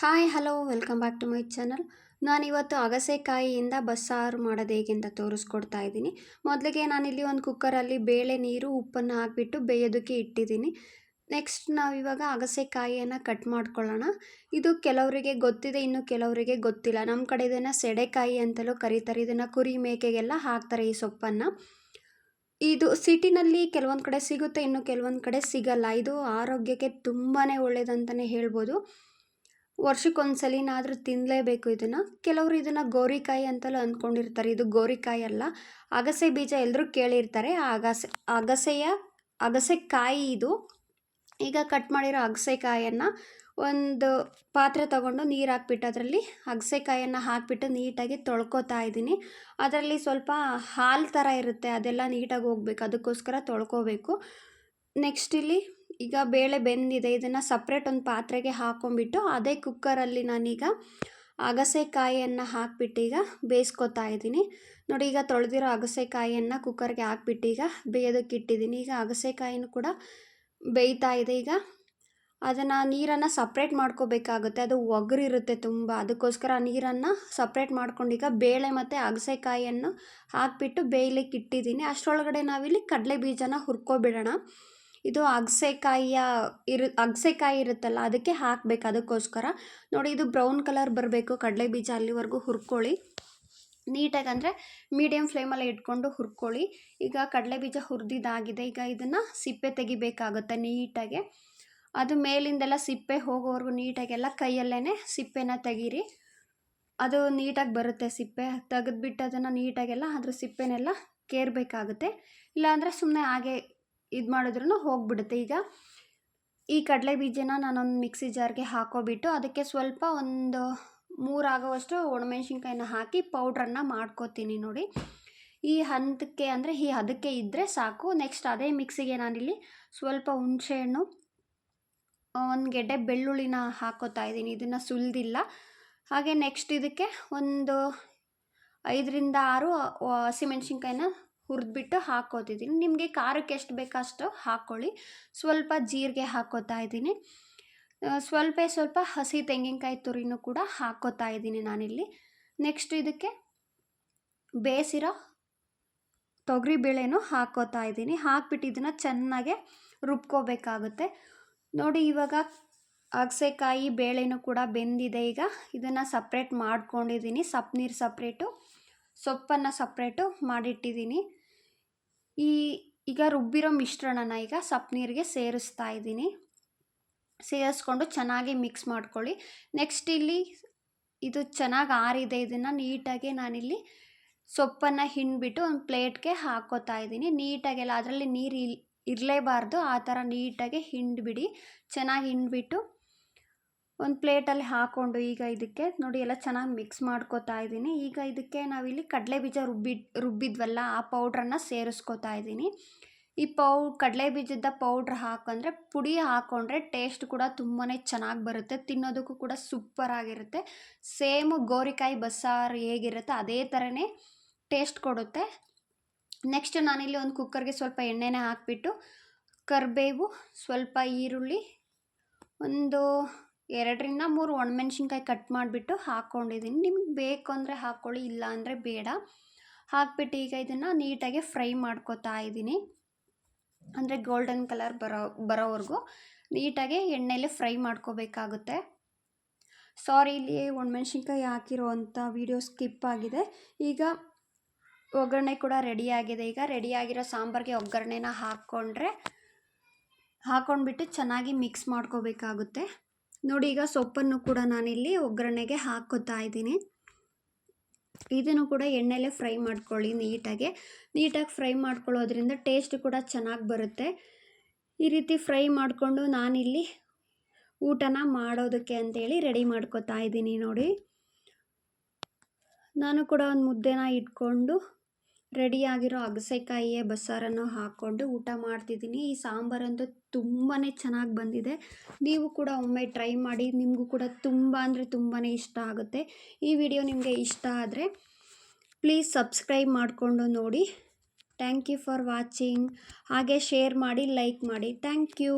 Hi hello welcome back to my channel ನಾನಿವತ್ತು ಅಗಸೆಕಾಯಿಯಿಂದ ಬಸ್ಸಾರು ಮಾಡೋದು ಹೇಗೆ ಅಂತ ತೋರಿಸ್ಕೊಡ್ತಾ ಇದ್ದೀನಿ. ಮೊದಲಿಗೆ ನಾನಿಲ್ಲಿ ಒಂದು ಕುಕ್ಕರಲ್ಲಿ ಬೇಳೆ, ನೀರು, ಉಪ್ಪನ್ನು ಹಾಕಿಬಿಟ್ಟು ಬೇಯೋದಕ್ಕೆ ಇಟ್ಟಿದ್ದೀನಿ. ನೆಕ್ಸ್ಟ್ ನಾವಿವಾಗ ಅಗಸೆಕಾಯಿಯನ್ನು ಕಟ್ ಮಾಡ್ಕೊಳ್ಳೋಣ. ಇದು ಕೆಲವರಿಗೆ ಗೊತ್ತಿದೆ, ಇನ್ನು ಕೆಲವರಿಗೆ ಗೊತ್ತಿಲ್ಲ. ನಮ್ಮ ಕಡೆ ಇದನ್ನು ಸೆಡೆಕಾಯಿ ಅಂತಲೂ ಕರೀತಾರೆ. ಇದನ್ನು ಕುರಿ ಮೇಕೆಗೆಲ್ಲ ಹಾಕ್ತಾರೆ ಈ ಸೊಪ್ಪನ್ನು. ಇದು ಸಿಟಿನಲ್ಲಿ ಕೆಲವೊಂದು ಕಡೆ ಸಿಗುತ್ತೆ, ಇನ್ನು ಕೆಲವೊಂದು ಕಡೆ ಸಿಗಲ್ಲ. ಇದು ಆರೋಗ್ಯಕ್ಕೆ ತುಂಬಾ ಒಳ್ಳೆಯದಂತಲೇ ಹೇಳ್ಬೋದು. ವರ್ಷಕ್ಕೊಂದ್ಸಲಿನಾದರೂ ತಿನ್ನಲೇಬೇಕು ಇದನ್ನು. ಕೆಲವರು ಇದನ್ನು ಗೋರಿಕಾಯಿ ಅಂತಲೂ ಅಂದ್ಕೊಂಡಿರ್ತಾರೆ ಇದು ಗೋರಿಕಾಯಿ ಅಲ್ಲ. ಅಗಸೆ ಬೀಜ ಎಲ್ಲರೂ ಕೇಳಿರ್ತಾರೆ. ಅಗಸೆ, ಅಗಸೆಯ, ಅಗಸೆಕಾಯಿ ಇದು. ಈಗ ಕಟ್ ಮಾಡಿರೋ ಅಗಸೆಕಾಯನ್ನು ಒಂದು ಪಾತ್ರೆ ತಗೊಂಡು ನೀರು ಹಾಕ್ಬಿಟ್ಟು ಅದರಲ್ಲಿ ಅಗಸೆಕಾಯನ್ನು ಹಾಕಿಬಿಟ್ಟು ನೀಟಾಗಿ ತೊಳ್ಕೊತಾ ಇದ್ದೀನಿ. ಅದರಲ್ಲಿ ಸ್ವಲ್ಪ ಹಾಲು ಥರ ಇರುತ್ತೆ. ಅದೆಲ್ಲ ನೀಟಾಗಿ ಹೋಗ್ಬೇಕು. ಅದಕ್ಕೋಸ್ಕರ ತೊಳ್ಕೊಬೇಕು. ನೆಕ್ಸ್ಟ್ ಇಲ್ಲಿ ಈಗ ಬೇಳೆ ಬೆಂದಿದೆ, ಇದನ್ನು ಸಪ್ರೇಟ್ ಒಂದು ಪಾತ್ರೆಗೆ ಹಾಕೊಂಡ್ಬಿಟ್ಟು ಅದೇ ಕುಕ್ಕರಲ್ಲಿ ನಾನೀಗ ಅಗಸೆಕಾಯಿಯನ್ನು ಹಾಕ್ಬಿಟ್ಟು ಈಗ ಬೇಯಿಸ್ಕೊತಾ ಇದ್ದೀನಿ. ನೋಡಿ, ಈಗ ತೊಳೆದಿರೋ ಅಗಸೆಕಾಯಿಯನ್ನು ಕುಕ್ಕರ್ಗೆ ಹಾಕ್ಬಿಟ್ಟು ಈಗ ಬೇಯೋದಕ್ಕೆ ಇಟ್ಟಿದ್ದೀನಿ. ಈಗ ಅಗಸೆಕಾಯಿನೂ ಕೂಡ ಬೇಯ್ತಾ ಇದೆ. ಈಗ ಅದನ್ನು ನೀರನ್ನು ಸಪ್ರೇಟ್ ಮಾಡ್ಕೋಬೇಕಾಗುತ್ತೆ. ಅದು ಒಗರಿರುತ್ತೆ ತುಂಬ. ಅದಕ್ಕೋಸ್ಕರ ನೀರನ್ನು ಸಪ್ರೇಟ್ ಮಾಡ್ಕೊಂಡು ಈಗ ಬೇಳೆ ಮತ್ತು ಅಗಸೆಕಾಯಿಯನ್ನು ಹಾಕಿಬಿಟ್ಟು ಬೇಯಲಿಕ್ಕೆ ಇಟ್ಟಿದ್ದೀನಿ. ಅಷ್ಟರೊಳಗಡೆ ನಾವಿಲ್ಲಿ ಕಡಲೆ ಬೀಜನ ಹುರ್ಕೊಬಿಡೋಣ. ಇದು ಅಗಸೆಕಾಯಿಯ ಇರು, ಅಗಸೆಕಾಯಿ ಇರುತ್ತಲ್ಲ, ಅದಕ್ಕೆ ಹಾಕಬೇಕು ಅದಕ್ಕೋಸ್ಕರ. ನೋಡಿ, ಇದು ಬ್ರೌನ್ ಕಲರ್ ಬರಬೇಕು, ಕಡಲೆ ಬೀಜ ಅಲ್ಲಿವರೆಗೂ ಹುರ್ಕೊಳ್ಳಿ. ನೀಟಾಗಿ ಅಂದರೆ ಮೀಡಿಯಮ್ ಫ್ಲೇಮಲ್ಲಿ ಇಟ್ಕೊಂಡು ಹುರ್ಕೊಳ್ಳಿ. ಈಗ ಕಡಲೆ ಬೀಜ ಹುರಿದಿದ್ದಾಗಿದೆ, ಈಗ ಇದನ್ನು ಸಿಪ್ಪೆ ತೆಗಿಬೇಕಾಗುತ್ತೆ ನೀಟಾಗೆ. ಅದು ಮೇಲಿಂದೆಲ್ಲ ಸಿಪ್ಪೆ ಹೋಗೋವರೆಗೂ ನೀಟಾಗೆಲ್ಲ ಕೈಯಲ್ಲೇ ಸಿಪ್ಪೆನ ತೆಗೀರಿ. ಅದು ನೀಟಾಗಿ ಬರುತ್ತೆ ಸಿಪ್ಪೆ, ತೆಗೆದುಬಿಟ್ಟು ಅದನ್ನು ನೀಟಾಗೆಲ್ಲ ಅದ್ರ ಸಿಪ್ಪೆನೆಲ್ಲ ಕೇರಬೇಕಾಗುತ್ತೆ. ಇಲ್ಲಾಂದರೆ ಸುಮ್ಮನೆ ಹಾಗೆ ಇದು ಮಾಡಿದ್ರೂ ಹೋಗ್ಬಿಡುತ್ತೆ. ಈಗ ಈ ಕಡಲೆ ಬೀಜನ ನಾನೊಂದು ಮಿಕ್ಸಿ ಜಾರ್ಗೆ ಹಾಕೋಬಿಟ್ಟು ಅದಕ್ಕೆ ಸ್ವಲ್ಪ ಒಂದು ಮೂರು ಆಗೋವಷ್ಟು ಒಣಮೆಣ್ಸಿನ್ಕಾಯಿನ ಹಾಕಿ ಪೌಡ್ರನ್ನು ಮಾಡ್ಕೋತೀನಿ ನೋಡಿ. ಈ ಹಂತಕ್ಕೆ ಅಂದರೆ ಈ ಅದಕ್ಕೆ ಇದ್ದರೆ ಸಾಕು. ನೆಕ್ಸ್ಟ್ ಅದೇ ಮಿಕ್ಸಿಗೆ ನಾನಿಲ್ಲಿ ಸ್ವಲ್ಪ ಹುಣಸೆಹಣ್ಣು ಒಂದು ಗೆಡ್ಡೆ ಬೆಳ್ಳುಳ್ಳಿನ ಹಾಕೋತಾ ಇದ್ದೀನಿ. ಇದನ್ನು ಸುಲಿದಿಲ್ಲ. ಹಾಗೆ ನೆಕ್ಸ್ಟ್ ಇದಕ್ಕೆ ಒಂದು ಐದರಿಂದ ಆರು ಹಸಿಮೆಣ್ಸಿನ್ಕಾಯಿನ ಹುರಿದ್ಬಿಟ್ಟು ಹಾಕೋತಿದ್ದೀನಿ. ನಿಮಗೆ ಖಾರಕ್ಕೆ ಎಷ್ಟು ಬೇಕೋ ಅಷ್ಟು ಹಾಕ್ಕೊಳ್ಳಿ ಸ್ವಲ್ಪ ಜೀರಿಗೆ ಹಾಕ್ಕೋತಾ ಇದ್ದೀನಿ. ಸ್ವಲ್ಪ ಸ್ವಲ್ಪ ಹಸಿ ತೆಂಗಿನಕಾಯಿ ತುರಿನೂ ಕೂಡ ಹಾಕ್ಕೋತಾ ಇದ್ದೀನಿ ನಾನಿಲ್ಲಿ. ನೆಕ್ಸ್ಟ್ ಇದಕ್ಕೆ ಬೇಯಿಸಿರೋ ತೊಗರಿಬೇಳೆನೂ ಹಾಕೋತಾ ಇದ್ದೀನಿ. ಹಾಕ್ಬಿಟ್ಟು ಇದನ್ನು ಚೆನ್ನಾಗೆ ರುಬ್ಕೋಬೇಕಾಗುತ್ತೆ. ನೋಡಿ ಇವಾಗ ಅಗಸೆಕಾಯಿ ಬೇಳೆನೂ ಕೂಡ ಬೆಂದಿದೆ ಈಗ. ಇದನ್ನು ಸಪ್ರೇಟ್ ಮಾಡ್ಕೊಂಡಿದ್ದೀನಿ. ಸಪ್ ನೀರು ಸಪ್ರೇಟು ಸೊಪ್ಪನ್ನು ಸಪ್ರೇಟು ಮಾಡಿಟ್ಟಿದ್ದೀನಿ. ಈ, ಈಗ ರುಬ್ಬಿರೋ ಮಿಶ್ರಣನ ಈಗ ಸಪ್ ನೀರಿಗೆ ಸೇರಿಸ್ತಾ ಇದ್ದೀನಿ. ಸೇರಿಸ್ಕೊಂಡು ಚೆನ್ನಾಗಿ ಮಿಕ್ಸ್ ಮಾಡ್ಕೊಳ್ಳಿ. ನೆಕ್ಸ್ಟ್ ಇಲ್ಲಿ ಇದು ಚೆನ್ನಾಗಿ ಆರಿದೆ. ಇದನ್ನು ನೀಟಾಗಿ ನಾನಿಲ್ಲಿ ಸೊಪ್ಪನ್ನು ಹಿಂಡ್ಬಿಟ್ಟು ಒಂದು ಪ್ಲೇಟ್ಗೆ ಹಾಕೋತಾ ಇದ್ದೀನಿ. ನೀಟಾಗೆಲ್ಲ ಅದರಲ್ಲಿ ನೀರು ಇರಲೇಬಾರ್ದು. ಆ ಥರ ನೀಟಾಗಿ ಹಿಂಡ್ಬಿಡಿ. ಚೆನ್ನಾಗಿ ಹಿಂಡ್ಬಿಟ್ಟು ಒಂದು ಪ್ಲೇಟಲ್ಲಿ ಹಾಕ್ಕೊಂಡು ಈಗ ಇದಕ್ಕೆ ನೋಡಿ ಎಲ್ಲ ಚೆನ್ನಾಗಿ ಮಿಕ್ಸ್ ಮಾಡ್ಕೋತಾ ಇದ್ದೀನಿ. ಈಗ ಇದಕ್ಕೆ ನಾವಿಲ್ಲಿ ಕಡಲೆ ಬೀಜ ರುಬ್ಬಿ ರುಬ್ಬಿದ್ವಲ್ಲ, ಆ ಪೌಡ್ರನ್ನು ಸೇರಿಸ್ಕೋತಾ ಇದ್ದೀನಿ. ಈ ಪೌ ಕಡಲೆ ಬೀಜದ ಪೌಡ್ರ್ ಹಾಕೊಂಡ್ರೆ ಪುಡಿ ಹಾಕ್ಕೊಂಡ್ರೆ ಟೇಸ್ಟ್ ಕೂಡ ತುಂಬಾ ಚೆನ್ನಾಗಿ ಬರುತ್ತೆ, ತಿನ್ನೋದಕ್ಕೂ ಕೂಡ ಸೂಪರ್ ಆಗಿರುತ್ತೆ. ಸೇಮ್ ಗೋರಿಕಾಯಿ ಬಸ್ಸಾರು ಹೇಗಿರುತ್ತೆ ಅದೇ ಥರನೇ ಟೇಸ್ಟ್ ಕೊಡುತ್ತೆ. ನೆಕ್ಸ್ಟ್ ನಾನಿಲ್ಲಿ ಒಂದು ಕುಕ್ಕರ್ಗೆ ಸ್ವಲ್ಪ ಎಣ್ಣೆನೇ ಹಾಕ್ಬಿಟ್ಟು ಕರಿಬೇವು, ಸ್ವಲ್ಪ ಈರುಳ್ಳಿ, ಒಂದು ಎರಡರಿಂದ ಮೂರು ಒಣಮೆಣ್ಸಿನ್ಕಾಯಿ ಕಟ್ ಮಾಡಿಬಿಟ್ಟು ಹಾಕ್ಕೊಂಡಿದ್ದೀನಿ ನಿಮ್ಗೆ ಬೇಕು ಅಂದರೆ ಹಾಕ್ಕೊಳ್ಳಿ ಇಲ್ಲ ಅಂದರೆ ಬೇಡ. ಹಾಕ್ಬಿಟ್ಟು ಈಗ ಇದನ್ನು ನೀಟಾಗಿ ಫ್ರೈ ಮಾಡ್ಕೋತಾ ಇದ್ದೀನಿ ಅಂದರೆ ಗೋಲ್ಡನ್ ಕಲರ್ ಬರೋ, ಬರೋವರೆಗೂ. ನೀಟಾಗಿ ಎಣ್ಣೆಯಲ್ಲಿ ಫ್ರೈ ಮಾಡ್ಕೋಬೇಕಾಗುತ್ತೆ. ಸಾರಿ ಇಲ್ಲಿ ಒಣಮೆಣ್ಸಿನ್ಕಾಯಿ ಹಾಕಿರೋ ಅಂಥ ವೀಡಿಯೋ ಸ್ಕಿಪ್ ಆಗಿದೆ. ಈಗ ಒಗ್ಗರಣೆ ಕೂಡ ರೆಡಿಯಾಗಿದೆ ಈಗ ರೆಡಿಯಾಗಿರೋ ಸಾಂಬಾರಿಗೆ ಒಗ್ಗರಣೆನ ಹಾಕ್ಕೊಂಡ್ರೆ, ಹಾಕ್ಕೊಂಡ್ಬಿಟ್ಟು ಚೆನ್ನಾಗಿ ಮಿಕ್ಸ್ ಮಾಡ್ಕೋಬೇಕಾಗುತ್ತೆ. ನೋಡಿ, ಈಗ ಸೊಪ್ಪನ್ನು ಕೂಡ ನಾನಿಲ್ಲಿ ಒಗ್ಗರಣೆಗೆ ಹಾಕೋತಾ ಇದ್ದೀನಿ. ಇದನ್ನು ಕೂಡ ಎಣ್ಣೆಲೆ ಫ್ರೈ ಮಾಡ್ಕೊಳ್ಳಿ ನೀಟಾಗಿ. ನೀಟಾಗಿ ಫ್ರೈ ಮಾಡ್ಕೊಳ್ಳೋದ್ರಿಂದ ಟೇಸ್ಟ್ ಕೂಡ ಚೆನ್ನಾಗಿ ಬರುತ್ತೆ. ಈ ರೀತಿ ಫ್ರೈ ಮಾಡಿಕೊಂಡು ನಾನಿಲ್ಲಿ ಊಟನ ಮಾಡೋದಕ್ಕೆ ಅಂತೇಳಿ ರೆಡಿ ಮಾಡ್ಕೋತಾ ಇದ್ದೀನಿ ನೋಡಿ. ನಾನು ಕೂಡ ಒಂದು ಮುದ್ದೆನ ಇಟ್ಕೊಂಡು ರೆಡಿಯಾಗಿರೋ ಅಗಸೆಕಾಯಿಯ ಬಸ್ಸಾರನ್ನು ಹಾಕ್ಕೊಂಡು ಊಟ ಮಾಡ್ತಿದ್ದೀನಿ. ಈ ಸಾಂಬಾರಂತೂ ತುಂಬಾ ಚೆನ್ನಾಗಿ ಬಂದಿದೆ. ನೀವು ಕೂಡ ಒಮ್ಮೆ ಟ್ರೈ ಮಾಡಿ, ನಿಮಗೂ ಕೂಡ ತುಂಬ ಅಂದರೆ ತುಂಬಾ ಇಷ್ಟ ಆಗುತ್ತೆ. ಈ ವಿಡಿಯೋ ನಿಮಗೆ ಇಷ್ಟ ಆದರೆ ಪ್ಲೀಸ್ ಸಬ್ಸ್ಕ್ರೈಬ್ ಮಾಡಿಕೊಂಡು ನೋಡಿ. Thank you for watching. ಹಾಗೆ ಶೇರ್ ಮಾಡಿ, ಲೈಕ್ ಮಾಡಿ. Thank you.